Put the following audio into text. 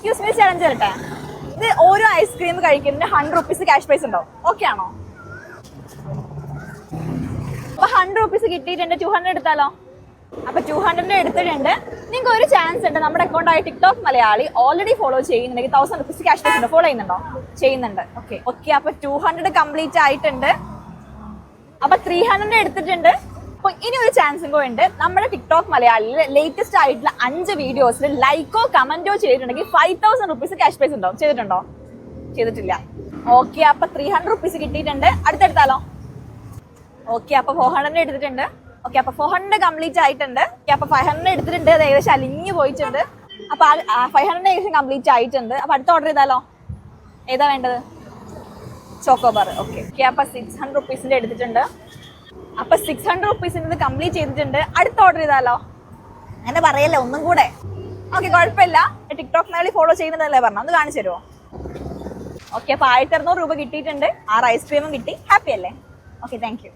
Excuse me challenge തരട്ടെ ഇത് ഓരോ ഐസ്ക്രീം കഴിക്കുന്നതിന് ഹൺഡ്രഡ് റുപ്പീസ് ക്യാഷ് പ്രൈസ് ഉണ്ടോ ഓക്കെ ആണോ? അപ്പൊ ഹൺഡ്രഡ് റുപ്പീസ് കിട്ടിയിട്ടുണ്ട്. ടു ഹൺഡ്രഡ് എടുത്താലോ? അപ്പൊ ടു ഹൺഡ്രഡ് എടുത്തിട്ടുണ്ട്. നിങ്ങൾക്ക് ഒരു ചാൻസ് ഉണ്ട്. നമ്മുടെ അക്കൗണ്ടായ ടിക്ടോക്ക് മലയാളി ഓൾറെഡി ഫോളോ ചെയ്യുന്നുണ്ടെങ്കിൽ തൗസൻഡ് റുപ്പീസ് ക്യാഷ് പ്രൈസ് ഉണ്ട്? ഫോളോ ചെയ്യുന്നുണ്ടോ? ചെയ്യുന്നുണ്ട്. ഓക്കെ ഓക്കെ അപ്പൊ ടു ഹൺഡ്രഡ് കംപ്ലീറ്റ് ആയിട്ടുണ്ട്. അപ്പൊ ത്രീ ഹൺഡ്രഡ് എടുത്തിട്ടുണ്ട്. അപ്പൊ ഇനി ഒരു ചാൻസും കൂടെ ഉണ്ട്. നമ്മുടെ ടിക്ടോക്ക് മലയാളിയിൽ ലേറ്റസ്റ്റ് ആയിട്ടുള്ള അഞ്ച് വീഡിയോസിൽ ലൈക്കോ കമന്റോ ചെയ്തിട്ടുണ്ടെങ്കിൽ five thousand rupees cash prize ഉണ്ടോ? ചെയ്തിട്ടുണ്ടോ? ചെയ്തിട്ടില്ല. ഓക്കെ അപ്പൊ ത്രീ ഹൺഡ്രഡ് റുപ്പീസ് കിട്ടിയിട്ടുണ്ട്. അടുത്തെടുത്താലോ? ഓക്കെ അപ്പൊ ഫോർ ഹൺഡ്രഡ് എടുത്തിട്ടുണ്ട്. ഓക്കെ അപ്പൊ ഫോർ ഹൺഡ്രഡ് കംപ്ലീറ്റ് ആയിട്ടുണ്ട്. ഓക്കെ അപ്പൊ ഫൈവ് ഹൺഡ്രഡ് എടുത്തിട്ടുണ്ട്. അത് ഏകദേശം അലിഞ്ഞു പോയിട്ടുണ്ട്. അപ്പൊ ഫൈവ് ഹൺഡ്രഡ് ഏകദേശം കംപ്ലീറ്റ് ആയിട്ടുണ്ട്. അപ്പൊ അടുത്ത ഓർഡർ ചെയ്താലോ? ഏതാ വേണ്ടത്? ചോക്കോബാർ ഓക്കെ ഓക്കെ അപ്പൊ സിക്സ് ഹൺഡ്രഡ് റുപ്പീസിന്റെ എടുത്തിട്ടുണ്ട്. അപ്പൊ സിക്സ് ഹൺഡ്രഡ് റുപ്പീസിന്റെ കംപ്ലീറ്റ് ചെയ്തിട്ടുണ്ട്. അടുത്ത ഓർഡർ ചെയ്താലോ? അങ്ങനെ പറയല്ലേ ഒന്നും കൂടെ. ഓക്കെ കുഴപ്പമില്ല. ടിക്ടോക്ക് മേളി ഫോളോ ചെയ്യുന്നതല്ലേ പറഞ്ഞു ഒന്ന് കാണിച്ചു തരുമോ ഓക്കെ അപ്പൊ ആയിരത്തി അറുന്നൂറ് രൂപ കിട്ടിയിട്ടുണ്ട്. ആറ് ഐസ്ക്രീമും കിട്ടി. ഹാപ്പി അല്ലേ? Okay thank you